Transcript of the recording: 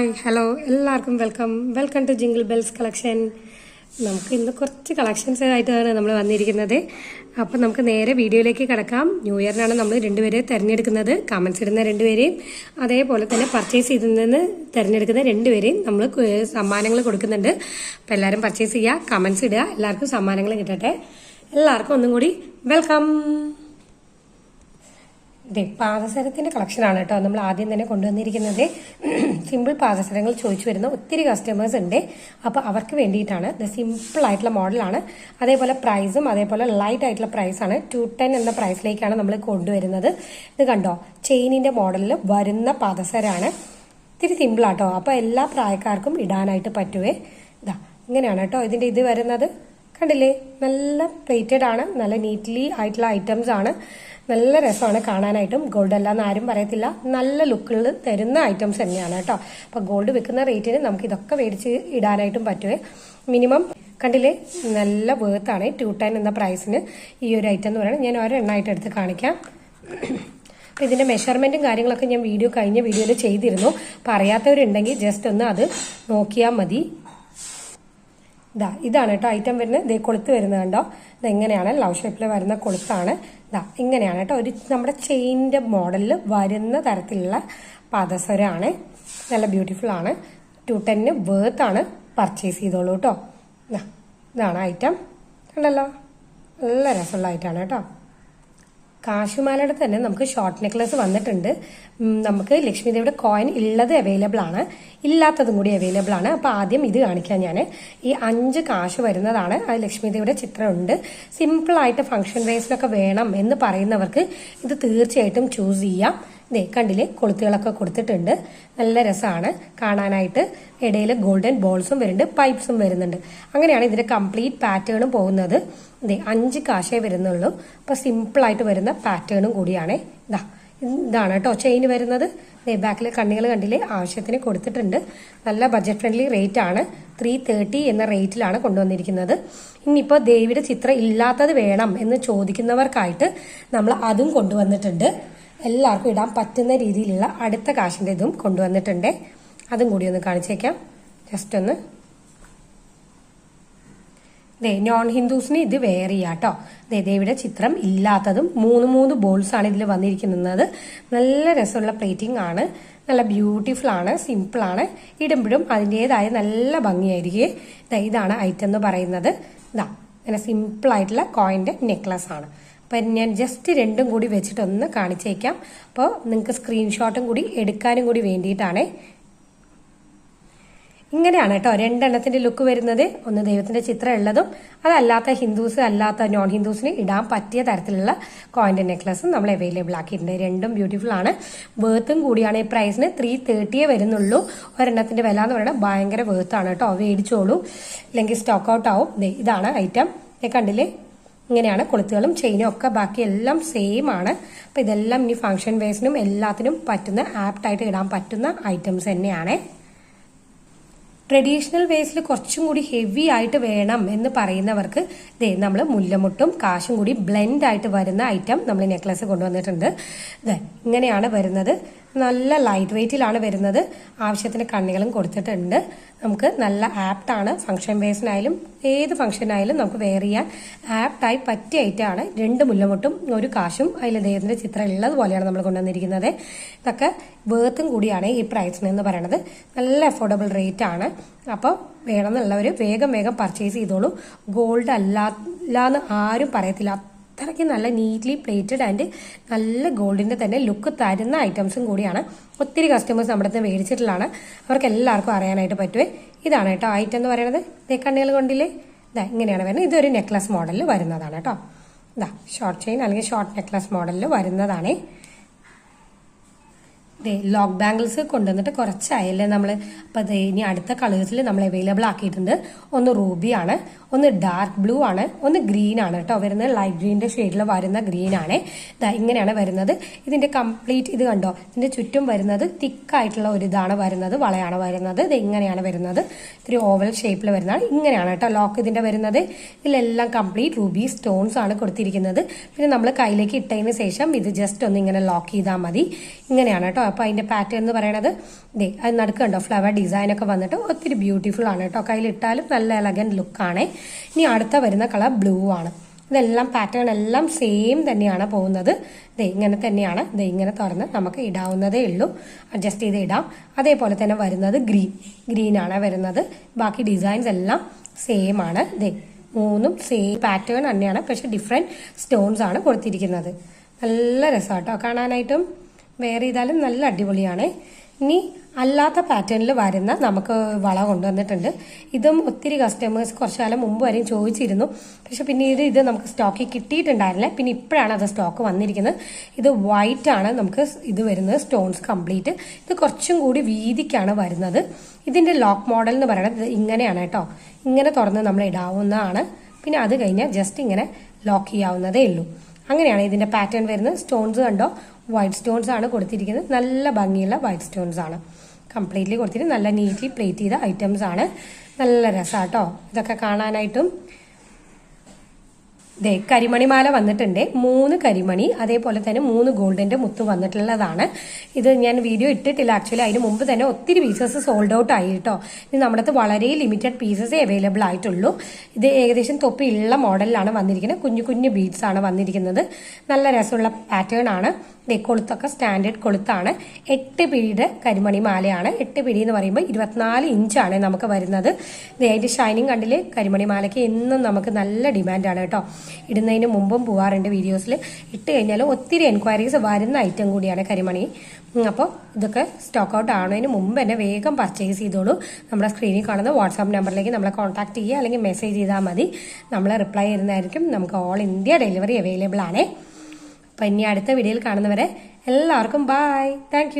Hi hello എല്ലാവർക്കും welcome welcome to jingle bells collection നമുക്ക് ഇന്ന് കുറച്ച് കളക്ഷൻസ് ആയിട്ടാണ് നമ്മൾ വന്നിരിക്കുന്നത്. അപ്പം നമുക്ക് നേരെ വീഡിയോയിലേക്ക് കിടക്കാം. ന്യൂ ഇയറിനാണ് നമ്മൾ രണ്ടുപേരെ തിരഞ്ഞെടുക്കുന്നത്. കമൻസ് ഇടുന്ന രണ്ടുപേരെയും അതേപോലെ തന്നെ പർച്ചേസ് ചെയ്തിൽ നിന്ന് തിരഞ്ഞെടുക്കുന്ന രണ്ടുപേരെയും നമ്മൾ സമ്മാനങ്ങൾ കൊടുക്കുന്നുണ്ട്. അപ്പം എല്ലാവരും പർച്ചേസ് ചെയ്യുക കമൻസ് ഇടുക എല്ലാവർക്കും സമ്മാനങ്ങൾ കിട്ടട്ടെ. എല്ലാവർക്കും ഒന്നും കൂടി വെൽക്കം ഇതെ പാദസരത്തിന്റെ കളക്ഷനാണ് കേട്ടോ നമ്മൾ ആദ്യം തന്നെ കൊണ്ടുവന്നിരിക്കുന്നത്. സിമ്പിൾ പാദസരങ്ങൾ ചോദിച്ചു വരുന്ന ഒത്തിരി കസ്റ്റമേഴ്സ് ഉണ്ട്. അപ്പോൾ അവർക്ക് വേണ്ടിയിട്ടാണ് സിമ്പിൾ ആയിട്ടുള്ള മോഡലാണ് അതേപോലെ പ്രൈസും അതേപോലെ ലൈറ്റ് ആയിട്ടുള്ള പ്രൈസാണ് ടു ടെൻ എന്ന പ്രൈസിലേക്കാണ് നമ്മൾ കൊണ്ടുവരുന്നത്. ഇത് കണ്ടോ? ചെയിനിന്റെ മോഡലിൽ വരുന്ന പാദസരാണ് ഇത്തിരി സിമ്പിൾ ആട്ടോ. അപ്പോൾ എല്ലാ പ്രായക്കാർക്കും ഇടാനായിട്ട് പറ്റുവേ. ഇതാ ഇങ്ങനെയാണ് കേട്ടോ ഇതിന്റെ ഇത് വരുന്നത്. കണ്ടില്ലേ? നല്ല പ്ലേറ്റഡ് ആണ്. നല്ല നീറ്റ്ലി ആയിട്ടുള്ള ഐറ്റംസ് ആണ്. നല്ല രസമാണ് കാണാനായിട്ടും. ഗോൾഡ് അല്ല എന്ന് ആരും പറയത്തില്ല. നല്ല ലുക്കുകൾ തരുന്ന ഐറ്റംസ് തന്നെയാണ് കേട്ടോ. അപ്പോൾ ഗോൾഡ് വെക്കുന്ന റേറ്റിന് നമുക്ക് ഇതൊക്കെ മേടിച്ച് ഇടാനായിട്ടും പറ്റുമേ മിനിമം കണ്ടില്ലേ? നല്ല വേർത്താണ് ടു ടെൻ എന്ന പ്രൈസിന് ഈ ഒരു ഐറ്റം എന്ന് പറയുന്നത്. ഞാൻ ഒരെണ്ണമായിട്ട് എടുത്ത് കാണിക്കാം. അപ്പോൾ ഇതിന്റെ മെഷർമെന്റും കാര്യങ്ങളൊക്കെ ഞാൻ വീഡിയോ കഴിഞ്ഞ വീഡിയോയിൽ ചെയ്തിരുന്നു. അപ്പോൾ അറിയാത്തവരുണ്ടെങ്കിൽ ജസ്റ്റ് ഒന്ന് അത് നോക്കിയാൽ മതി. ഇതാ ഇതാണ് കേട്ടോ ഐറ്റം വരുന്നത്. ഇതേ കൊളുത്ത് വരുന്നത് കണ്ടോ? ഇത് എങ്ങനെയാണ് ലവ് ഷേപ്പിൽ വരുന്ന കൊളുത്താണ്. ഇതാ ഇങ്ങനെയാണ് കേട്ടോ. ഒരു നമ്മുടെ ചെയിനിന്റെ മോഡലിൽ വരുന്ന തരത്തിലുള്ള പാദസരമാണ് നല്ല ബ്യൂട്ടിഫുൾ ആണ്. ടു ടെന്നിന് വേർത്ത് ആണ് പർച്ചേസ് ചെയ്തോളൂ കേട്ടോ. ഇതാ ഇതാണ് ഐറ്റം കണ്ടല്ലോ? നല്ല രസമുള്ള ഐറ്റമാണ് കേട്ടോ. കാശുമാലയുടെ തന്നെ നമുക്ക് ഷോർട്ട് നെക്ലസ് വന്നിട്ടുണ്ട്. നമുക്ക് ലക്ഷ്മി ദേവിയുടെ കോയിൻ ഉള്ളത് അവൈലബിൾ ആണ്. ഇല്ലാത്തതും കൂടി അവൈലബിൾ ആണ്. അപ്പോൾ ആദ്യം ഇത് കാണിക്കാം ഞാൻ ഈ അഞ്ച് കാശ് വരുന്നതാണ്. അത് ലക്ഷ്മി ദേവിയുടെ ചിത്രമുണ്ട്. സിമ്പിൾ ആയിട്ട് ഫംഗ്ഷൻ വേസിലൊക്കെ വേണം എന്ന് പറയുന്നവർക്ക് ഇത് തീർച്ചയായിട്ടും ചൂസ് ചെയ്യാം. ദേ കണ്ടില്ലേ? കൊളുത്തുകളൊക്കെ കൊടുത്തിട്ടുണ്ട്. നല്ല രസമാണ് കാണാനായിട്ട് ഇടയിൽ ഗോൾഡൻ ബോൾസും വരുന്നുണ്ട് പൈപ്സും വരുന്നുണ്ട്. അങ്ങനെയാണ് ഇതിന്റെ കംപ്ലീറ്റ് പാറ്റേണും പോകുന്നത്. ദേ അഞ്ച് കാശേ വരുന്നുള്ളൂ. അപ്പൊ സിമ്പിൾ ആയിട്ട് വരുന്ന പാറ്റേണും കൂടിയാണ്. ഇതാ ഇതാണ് കേട്ടോ ചെയിൻ വരുന്നത്. ബാക്കിൽ കണ്ണികൾ കണ്ടില്ലേ? ആവശ്യത്തിന് കൊടുത്തിട്ടുണ്ട്. നല്ല ബഡ്ജറ്റ് ഫ്രണ്ട്ലി റേറ്റ് ആണ്. ത്രീ തേർട്ടി എന്ന റേറ്റിലാണ് കൊണ്ടുവന്നിരിക്കുന്നത്. ഇനിയിപ്പോൾ ദേവിയുടെ ചിത്രം ഇല്ലാത്തത് വേണം എന്ന് ചോദിക്കുന്നവർക്കായിട്ട് നമ്മൾ അതും കൊണ്ടുവന്നിട്ടുണ്ട്. എല്ലാവർക്കും ഇടാൻ പറ്റുന്ന രീതിയിലുള്ള അടുത്ത കാശിന്റെ ഇതും കൊണ്ടുവന്നിട്ടുണ്ട്. അതും കൂടി ഒന്ന് കാണിച്ചേക്കാം ജസ്റ്റ് ഒന്ന്. ദേ നോൺ ഹിന്ദുസിന് ഇത് വേറെ കേട്ടോ. ദേ ദേവിയുടെ ചിത്രം ഇല്ലാത്തതും മൂന്ന് മൂന്ന് ബോൾസ് ആണ് ഇതിൽ വന്നിരിക്കുന്നത്. നല്ല രസമുള്ള പ്ലേറ്റിംഗ് ആണ്. നല്ല ബ്യൂട്ടിഫുൾ ആണ്. സിമ്പിൾ ആണ്. ഇടുമ്പോഴും അതിന്റെതായ നല്ല ഭംഗിയായിരിക്കും. ഇതാണ് ഐറ്റം എന്ന് പറയുന്നത്. ഇതാ അങ്ങനെ സിമ്പിൾ ആയിട്ടുള്ള കോയിന്റെ നെക്ലസ് ആണ്. അപ്പം ഞാൻ ജസ്റ്റ് രണ്ടും കൂടി വെച്ചിട്ടൊന്ന് കാണിച്ചേക്കാം. അപ്പോൾ നിങ്ങൾക്ക് സ്ക്രീൻഷോട്ടും കൂടി എടുക്കാനും കൂടി വേണ്ടിയിട്ടാണേ. ഇങ്ങനെയാണ് കേട്ടോ രണ്ടെണ്ണത്തിന്റെ ലുക്ക് വരുന്നത്. ഒന്ന് ദൈവത്തിന്റെ ചിത്രം ഉള്ളതും അതല്ലാത്ത ഹിന്ദുസ് അല്ലാത്ത നോൺ ഹിന്ദുസിന് ഇടാൻ പറ്റിയ തരത്തിലുള്ള കോയിന്റെ നെക്ലസും നമ്മൾ അവൈലബിൾ ആക്കിയിട്ടുണ്ട്. രണ്ടും ബ്യൂട്ടിഫുൾ ആണ്. വേർത്തും കൂടിയാണ് ഈ പ്രൈസിന് ത്രീ തേർട്ടിയേ വരുന്നുള്ളൂ. ഒരെണ്ണത്തിന്റെ വില എന്ന് പറയുന്നത് ഭയങ്കര വേർത്താണ് കേട്ടോ. മേടിച്ചോളൂ. അല്ലെങ്കിൽ സ്റ്റോക്ക് ഔട്ട് ആവും. ഇതാണ് ഐറ്റം കണ്ടില്ലേ? ഇങ്ങനെയാണ് കൊളുത്തുകളും ചെയിനും ഒക്കെ. ബാക്കി എല്ലാം സെയിം ആണ്. അപ്പോൾ ഇതെല്ലാം ഇനി ഫംഗ്ഷൻ വേസിനും എല്ലാത്തിനും പറ്റുന്ന ആപ്റ്റായിട്ട് ഇടാൻ പറ്റുന്ന ഐറ്റംസ് തന്നെയാണ്. ട്രഡീഷണൽ വേസിൽ കുറച്ചും കൂടി ഹെവി ആയിട്ട് വേണം എന്ന് പറയുന്നവർക്ക് ദേ നമ്മൾ മുല്ലമുട്ടും കാശും കൂടി ബ്ലെൻഡ് ആയിട്ട് വരുന്ന ഐറ്റം നമ്മൾ നെക്ലസ് കൊണ്ടുവന്നിട്ടുണ്ട്. ഇങ്ങനെയാണ് വരുന്നത്. നല്ല ലൈറ്റ് വെയ്റ്റിലാണ് വരുന്നത്. ആവശ്യത്തിന് കണ്ണികളും കൊടുത്തിട്ടുണ്ട്. നമുക്ക് നല്ല ആപ്റ്റാണ് ഫംഗ്ഷൻ ബേസിനായാലും ഏത് ഫംഗ്ഷനായാലും നമുക്ക് വെയർ ചെയ്യാൻ ആപ്റ്റായി പറ്റിയ ഐറ്റമാണ് രണ്ട് മുല്ലമൊട്ടും ഒരു കാശും അതിൽ ദൈവത്തിന്റെ ചിത്രം ഉള്ളത് പോലെയാണ് നമ്മൾ കൊണ്ടുവന്നിരിക്കുന്നത്. ഇതൊക്കെ വേർത്തും കൂടിയാണ് ഈ പ്രൈസിന് എന്ന് പറയുന്നത് നല്ല അഫോർഡബിൾ റേറ്റ് ആണ്. അപ്പോൾ വേണമെന്നുള്ളവർ വേഗം വേഗം പർച്ചേസ് ചെയ്തോളൂ. ഗോൾഡ് അല്ലാന്ന് ആരും പറയത്തില്ല. അത്രയ്ക്ക് നല്ല നീറ്റ്ലി പ്ലേറ്റഡ് ആൻഡ് നല്ല ഗോൾഡിന്റെ തന്നെ ലുക്ക് തരുന്ന ഐറ്റംസും കൂടിയാണ്. ഒത്തിരി കസ്റ്റമേഴ്സ് നമ്മുടെ അടുത്ത് മേടിച്ചിട്ടുള്ളതാണ്. അവർക്ക് എല്ലാവർക്കും അറിയാനായിട്ട് പറ്റുമേ ഇതാണ് കേട്ടോ ഐറ്റം എന്ന് പറയുന്നത്. ദേ കണ്ണികൾ കൊണ്ടില്ലേ? ഇതാ ഇങ്ങനെയാണ് വരുന്നത്. ഇതൊരു നെക്ലസ് മോഡലിൽ വരുന്നതാണ് കേട്ടോ. ഇതാ ഷോർട്ട് ചെയിൻ അല്ലെങ്കിൽ ഷോർട്ട് നെക്ലസ് മോഡലിൽ വരുന്നതാണേ. ദേ ലോക്ക് ബാംഗിൾസ് കൊണ്ടുവന്നിട്ട് കുറച്ചായല്ലേ നമ്മൾ അപ്പോൾ അത് ഇനി അടുത്ത കളേഴ്സിൽ നമ്മൾ അവൈലബിൾ ആക്കിയിട്ടുണ്ട്. ഒന്ന് റൂബി ആണ് ഒന്ന് ഡാർക്ക് ബ്ലൂ ആണ് ഒന്ന് ഗ്രീൻ ആണ് കേട്ടോ. വരുന്നത് ലൈറ്റ് ഗ്രീന്റെ ഷെയ്ഡിൽ വരുന്ന ഗ്രീൻ ആണ്. ഇങ്ങനെയാണ് വരുന്നത്. ഇതിന്റെ കംപ്ലീറ്റ് ഇത് കണ്ടോ? ഇതിന്റെ ചുറ്റും വരുന്നത് തിക്കായിട്ടുള്ള ഒരു ഇതാണ് വരുന്നത് വളയാണ് വരുന്നത്. ഇത് ഇങ്ങനെയാണ് വരുന്നത്. ഇത്തിരി ഓവൽ ഷേപ്പിൽ വരുന്നതാണ്. ഇങ്ങനെയാണ് കേട്ടോ ലോക്ക് ഇതിന്റെ വരുന്നത്. ഇതിലെല്ലാം കംപ്ലീറ്റ് റൂബി സ്റ്റോൺസ് ആണ് കൊടുത്തിരിക്കുന്നത്. പിന്നെ നമ്മൾ കയ്യിലേക്ക് ഇട്ടതിന് ശേഷം ഇത് ജസ്റ്റ് ഒന്ന് ഇങ്ങനെ ലോക്ക് ചെയ്താൽ മതി. ഇങ്ങനെയാണ് കേട്ടോ അപ്പോൾ അതിന്റെ പാറ്റേൺ എന്ന് പറയണത് ദേ അത് നടുക്കുണ്ടോ ഫ്ലവർ ഡിസൈൻ ഒക്കെ വന്നിട്ട് ഒത്തിരി ബ്യൂട്ടിഫുൾ ആണ് കേട്ടോ. കയ്യിലിട്ടാലും നല്ല എലഗന്റ് ലുക്കാണേ ഇനി അടുത്ത വരുന്ന കളർ ബ്ലൂ ആണ്. ഇതെല്ലാം പാറ്റേൺ എല്ലാം സെയിം തന്നെയാണ് പോകുന്നത്. ദേ ഇങ്ങനെ തന്നെയാണ്. ദേ ഇങ്ങനെ തുറന്ന് നമുക്ക് ഇടാവുന്നതേ ഉള്ളൂ. അഡ്ജസ്റ്റ് ചെയ്ത് ഇടാം. അതേപോലെ തന്നെ വരുന്നത് ഗ്രീൻ ഗ്രീനാണ് വരുന്നത്. ബാക്കി ഡിസൈൻസ് എല്ലാം സെയിം ആണ്. ദേ മൂന്നും സെയിം പാറ്റേൺ തന്നെയാണ്. പക്ഷെ ഡിഫറെന്റ് സ്റ്റോൺസ് ആണ് കൊടുത്തിരിക്കുന്നത്. നല്ല രസമാട്ടോ കാണാനായിട്ടും. വേറെ ചെയ്താലും നല്ല അടിപൊളിയാണ്. ഇനി അല്ലാത്ത പാറ്റേണിൽ വരുന്ന നമുക്ക് വള കൊണ്ടുവന്നിട്ടുണ്ട്. ഇതും ഒത്തിരി കസ്റ്റമേഴ്സ് കുറച്ചു കാലം മുമ്പ് വരെയും ചോദിച്ചിരുന്നു. പക്ഷെ പിന്നീട് ഇത് നമുക്ക് സ്റ്റോക്കിൽ കിട്ടിയിട്ടുണ്ടായിരുന്നില്ല. പിന്നെ ഇപ്പോഴാണ് അത് സ്റ്റോക്ക് വന്നിരിക്കുന്നത്. ഇത് വൈറ്റ് ആണ് നമുക്ക് ഇത് വരുന്നത് സ്റ്റോൺസ് കംപ്ലീറ്റ് ഇത് കുറച്ചും കൂടി വീതിക്കാണ് വരുന്നത്. ഇതിന്റെ ലോക്ക് മോഡൽ എന്ന് പറയുന്നത് ഇങ്ങനെയാണ് കേട്ടോ. ഇങ്ങനെ തുറന്ന് നമ്മൾ ഇടാവുന്നതാണ്. പിന്നെ അത് കഴിഞ്ഞാൽ ജസ്റ്റ് ഇങ്ങനെ ലോക്ക് ചെയ്യാവുന്നതേ ഉള്ളൂ. അങ്ങനെയാണ് ഇതിന്റെ പാറ്റേൺ വരുന്നത്. സ്റ്റോൺസ് കണ്ടോ? വൈറ്റ് സ്റ്റോൺസ് ആണ് കൊടുത്തിരിക്കുന്നത്. നല്ല ഭംഗിയുള്ള വൈറ്റ് സ്റ്റോൺസ് ആണ്. കംപ്ലീറ്റ്ലി കൊടുത്തിട്ട് നല്ല നീറ്റ്ലി പ്ലേറ്റ് ചെയ്ത ഐറ്റംസ് ആണ്. നല്ല രസാട്ടോ ഇതൊക്കെ കാണാനായിട്ടും ദേ കരിമണിമാല വന്നിട്ടുണ്ട്. മൂന്ന് കരിമണി അതേപോലെ തന്നെ മൂന്ന് ഗോൾഡിന്റെ മുത്ത് വന്നിട്ടുള്ളതാണ്. ഇത് ഞാൻ വീഡിയോ ഇട്ടിട്ടില്ല. ആക്ച്വലി അതിന് മുമ്പ് തന്നെ ഒത്തിരി പീസസ് സോൾഡ് ഔട്ട് ആയി കേട്ടോ ഇത് നമ്മുടെ വളരെ ലിമിറ്റഡ് പീസസ് അവൈലബിൾ ആയിട്ടുള്ളൂ. ഇത് ഏകദേശം തൊപ്പി ഉള്ള മോഡലിലാണ് വന്നിരിക്കുന്നത്. കുഞ്ഞു കുഞ്ഞു ബീഡ്സ് ആണ് വന്നിരിക്കുന്നത്. നല്ല രസമുള്ള പാറ്റേൺ ആണ്. കൊളുത്തൊക്കെ സ്റ്റാൻഡേർഡ് കൊളുത്താണ്. എട്ട് പിടിയുടെ കരിമണി മാലയാണ്. എട്ട് പിടി എന്ന് പറയുമ്പോൾ ഇരുപത്തിനാല് ഇഞ്ചാണ് നമുക്ക് വരുന്നത്. അതിന്റെ ഷൈനിങ് കണ്ടിൽ കരിമണി മാലയ്ക്ക് എന്നും നമുക്ക് നല്ല ഡിമാൻഡാണ് കേട്ടോ. ഇടുന്നതിന് മുമ്പും പോവാറുണ്ട് വീഡിയോസിൽ ഇട്ട് കഴിഞ്ഞാൽ ഒത്തിരി എൻക്വയറീസ് വരുന്ന ഐറ്റം കൂടിയാണ് കരിമണി. അപ്പോൾ ഇതൊക്കെ സ്റ്റോക്ക് ഔട്ട് ആവുന്നതിന് മുമ്പ് തന്നെ വേഗം പർച്ചേസ് ചെയ്തോളൂ. നമ്മുടെ സ്ക്രീനിൽ കാണുന്ന വാട്സാപ്പ് നമ്പറിലേക്ക് നമ്മളെ കോൺടാക്ട് ചെയ്യുക അല്ലെങ്കിൽ മെസ്സേജ് ചെയ്താൽ മതി. നമ്മൾ റിപ്ലൈ ചെയ്യുന്നതായിരിക്കും നമുക്ക് ഓൾ ഇന്ത്യ ഡെലിവറി അവൈലബിൾ ആണ്. അപ്പം ഇനി അടുത്ത വീഡിയോയിൽ കാണുന്നവരെ എല്ലാവർക്കും ബായ് താങ്ക്